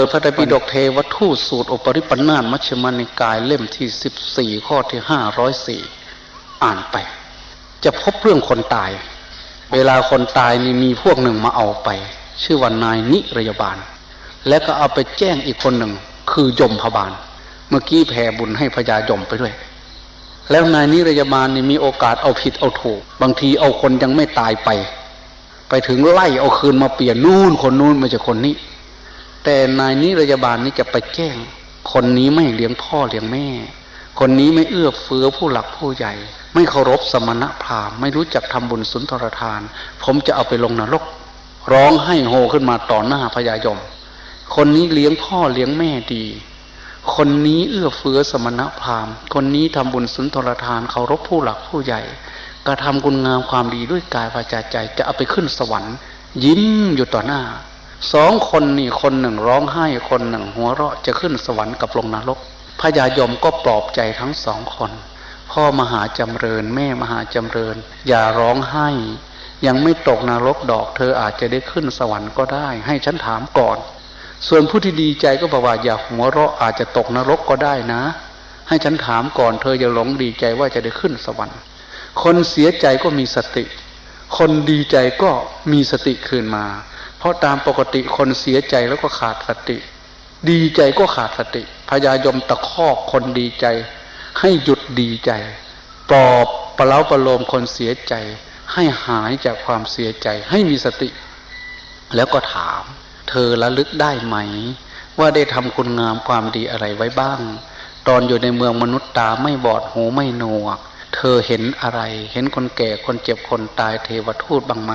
อพระไตรปิฎกเทวทูตสูตรอุปริปันธาตมัชฌิมานิกายเล่มที่สิบสี่ข้อที่ห้าร้อยสี่อ่านไป จะพบเรื่องคนตาย เวลาคนตายนี่มีพวกหนึ่งมาเอาไป ชื่อว่านายนิรยาบาล และก็เอาไปแจ้งอีกคนหนึ่ง คือยมพบาล เมื่อกี้แผ่บุญให้พญายมไปด้วย แล้วนายนิรยาบาลนี่มีโอกาสเอาผิดเอาถูก บางทีเอาคนยังไม่ตายไป ไปถึงไล่เอาคืนมาเปลี่ยนนู่นคนนู่นม่ใช่คนนี้ แต่นายนิรยาบาลนี่จะไปแจ้ง คนนี้ไม่เลี้ยงพ่อเลี้ยงแม่ คนนี้ไม่เอื้อเฟื้อผู้หลักผู้ใหญ่ ไม่เคารพสมณพราหมณ์ไม่รู้จักทำบุญสุนทรทาน ผมจะเอาไปลงนรก ร้องให้โฮขึ้นมาต่อหน้าพญายม คนนี้เลี้ยงพ่อเลี้ยงแม่ดี คนนี้เอื้อเฟื้อสมณพราหมณ์ คนนี้ทำบุญสุนทรทานเคารพผู้หลักผู้ใหญ่กระทำคุณงามความดีด้วยกายวาจาใจจะเอาไปขึ้นสวรรค์ ยิ้มอยู่ต่อหน้า สองคนนี่คนหนึ่งร้องไห้คนหนึ่ง หัวเราะจะขึ้นสวรรค์กับลงนรกพญายมก็ปลอบใจทั้งสองคน พ่อมหาจำเริญ แม่มหาจำเริญ อย่าร้องไห้ ยังไม่ตกนรกดอก เธออาจจะได้ขึ้นสวรรค์ก็ได้ ให้ฉันถามก่อน ส่วนผู้ที่ดีใจก็บอกว่าอย่าหัวเราะอาจจะตกนรกก็ได้นะ ให้ฉันถามก่อน เธออย่าหลงดีใจว่าจะได้ขึ้นสวรรค์ คนเสียใจก็มีสติ คนดีใจก็มีสติคืนมา เพราะตามปกติคนเสียใจแล้วก็ขาดสติ ดีใจก็ขาดสติพญายมตะคอกคนดีใจ ให้หยุดดีใจ ปลอบประเล้าประโลมคนเสียใจ ให้หายจากความเสียใจ ให้มีสติ แล้วก็ถาม เธอระลึกได้ไหม ว่าได้ทำคุณงามความดีอะไรไว้บ้าง ตอนอยู่ในเมืองมนุษย์ตาไม่บอดหูไม่หนวก เธอเห็นอะไร เห็นคนแก่คนเจ็บคนตายเทวทูตบ้างไหม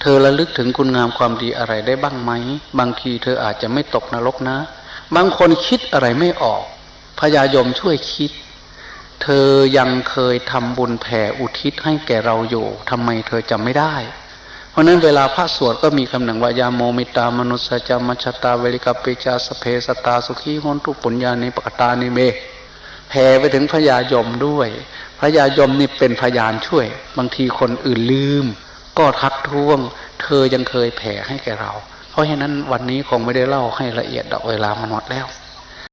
เธอระลึกถึงคุณงามความดีอะไรได้บ้างไหม บางทีเธออาจจะไม่ตกนรกนะ บางคนคิดอะไรไม่ออกพญายมช่วยคิด เธอยังเคยทำบุญแผ่อุทิศให้แก่เราอยู่ทำไมเธอจำไม่ได้ เพราะนั้นเวลาพระสวดก็มีคำหนึ่งว่ายาโมมิตามนุสจามัชตาเวลิกาปิจาสเพสตาสุขีหนตุปุญญานิปกตานิเม แผ่ไปถึงพญายมด้วยพญายมนี่เป็นพยานช่วย บางทีคนอื่นลืม ก็ทักท้วง เธอยังเคยแผ่ให้แกเรา เพราะฉะนั้นวันนี้คงไม่ได้เล่าให้ละเอียดดอกเวลามันหมดแล้ว